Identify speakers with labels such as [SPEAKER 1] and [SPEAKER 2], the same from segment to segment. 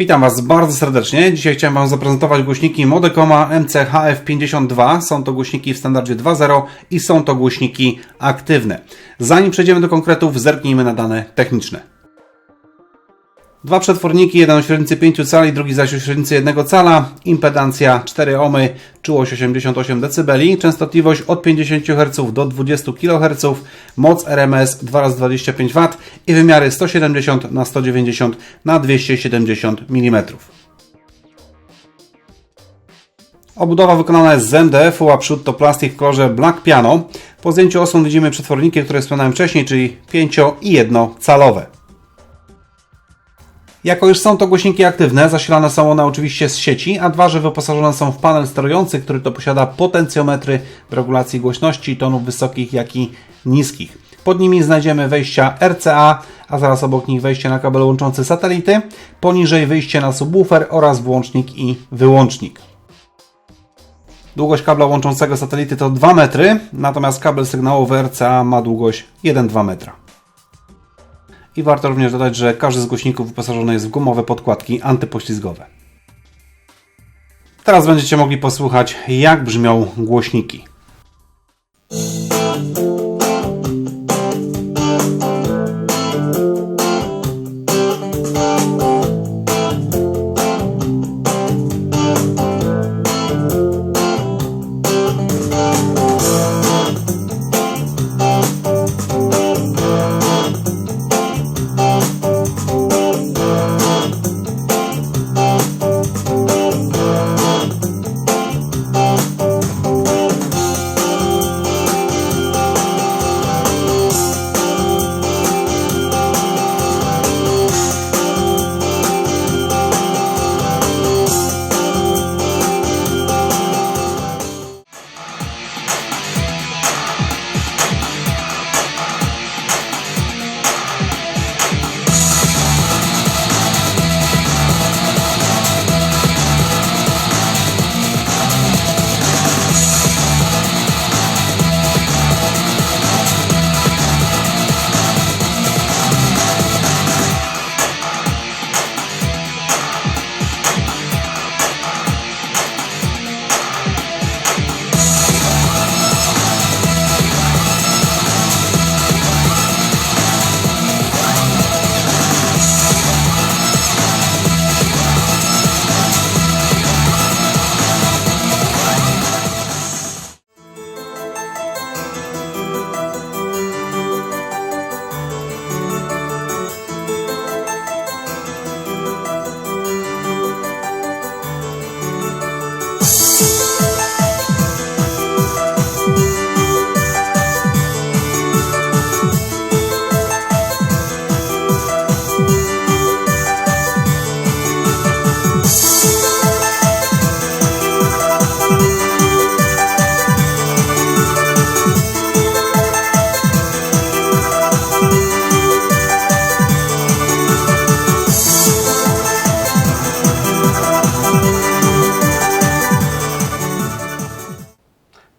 [SPEAKER 1] Witam Was bardzo serdecznie. Dzisiaj chciałem Wam zaprezentować głośniki Modecoma MCHF52. Są to głośniki w standardzie 2.0 i są to głośniki aktywne. Zanim przejdziemy do konkretów, zerknijmy na dane techniczne. Dwa przetworniki, jeden o średnicy 5 cali, drugi zaś o średnicy 1 cala, impedancja 4 ohmy, czułość 88 dB, częstotliwość od 50 Hz do 20 kHz, moc RMS 2x25 W i wymiary 170 na 190 na 270 mm. Obudowa wykonana jest z MDF-u, a przód to plastik w kolorze Black Piano. Po zdjęciu osłon widzimy przetworniki, które wspomniałem wcześniej, czyli 5 i 1 calowe. Jako już są to głośniki aktywne, zasilane są one oczywiście z sieci, a dwa, że wyposażone są w panel sterujący, który to posiada potencjometry w regulacji głośności tonów wysokich, jak i niskich. Pod nimi znajdziemy wejścia RCA, a zaraz obok nich wejście na kabel łączący satelity, poniżej wyjście na subwoofer oraz włącznik i wyłącznik. Długość kabla łączącego satelity to 2 metry, natomiast kabel sygnałowy RCA ma długość 1,2 metra. I warto również dodać, że każdy z głośników wyposażony jest w gumowe podkładki antypoślizgowe. Teraz będziecie mogli posłuchać, jak brzmią głośniki.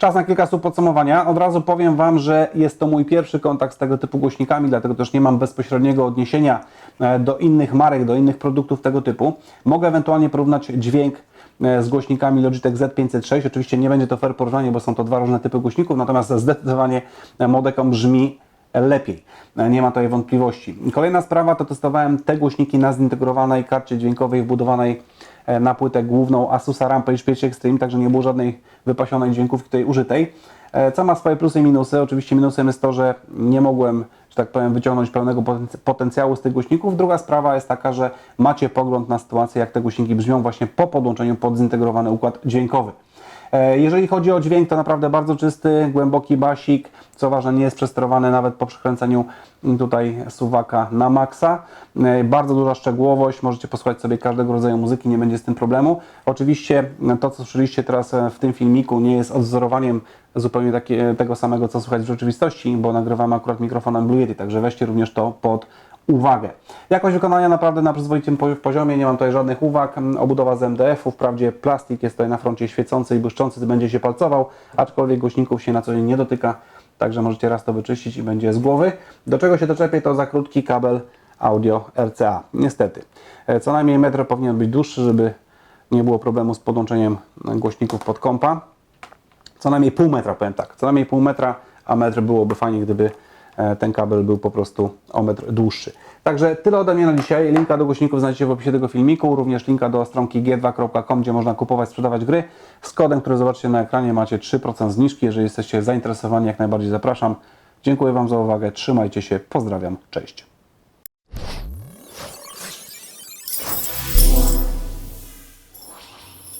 [SPEAKER 1] Czas na kilka słów podsumowania. Od razu powiem Wam, że jest to mój pierwszy kontakt z tego typu głośnikami, dlatego też nie mam bezpośredniego odniesienia e, do innych marek, do innych produktów tego typu. Mogę ewentualnie porównać dźwięk e, z głośnikami Logitech Z506. Oczywiście nie będzie to fair porównanie, bo są to dwa różne typy głośników, natomiast zdecydowanie Modecom brzmi lepiej. E, Nie ma tutaj wątpliwości. Kolejna sprawa to testowałem te głośniki na zintegrowanej karcie dźwiękowej wbudowanej na płytę główną Asusa Rampage 5 Extreme, także nie było żadnej wypasionej dźwiękówki tutaj użytej. E, Co ma swoje plusy i minusy. Oczywiście minusem jest to, że nie mogłem, że tak powiem, wyciągnąć pełnego potenc- potencjału z tych głośników. Druga sprawa jest taka, że macie pogląd na sytuację, jak te głośniki brzmią właśnie po podłączeniu pod zintegrowany układ dźwiękowy. E, Jeżeli chodzi o dźwięk, to naprawdę bardzo czysty, głęboki basik, co ważne, nie jest przesterowany nawet po przekręceniu tutaj suwaka na maksa. E, Bardzo duża szczegółowość, możecie posłuchać sobie każdego rodzaju muzyki, nie będzie z tym problemu. Oczywiście m, to, co słyszeliście teraz e, w tym filmiku, nie jest odwzorowaniem zupełnie takie, tego samego, co słychać w rzeczywistości, bo nagrywamy akurat mikrofonem Blue Yeti, także weźcie również to pod uwagę. Jakość wykonania naprawdę na przyzwoitym po- poziomie, nie mam tutaj żadnych uwag. Obudowa z MDF-u, wprawdzie plastik jest tutaj na froncie świecący i błyszczący, będzie się palcował, aczkolwiek głośników się na co dzień nie dotyka, także możecie raz to wyczyścić i będzie z głowy. Do czego się doczepię, to za krótki kabel audio RCA. Niestety. E, Co najmniej metr powinien być dłuższy, żeby nie było problemu z podłączeniem głośników pod kompa. Co najmniej pół metra, powiem tak. Co najmniej pół metra, a metr byłoby fajnie, gdyby e, ten kabel był po prostu o metr dłuższy. Także tyle ode mnie na dzisiaj. Linka do głośników znajdziecie w opisie tego filmiku. Również linka do stronki g2.com, gdzie można kupować, sprzedawać gry. Z kodem, który zobaczycie na ekranie macie 3% zniżki. Jeżeli jesteście zainteresowani, jak najbardziej zapraszam. Dziękuję Wam za uwagę. Trzymajcie się. Pozdrawiam. Cześć.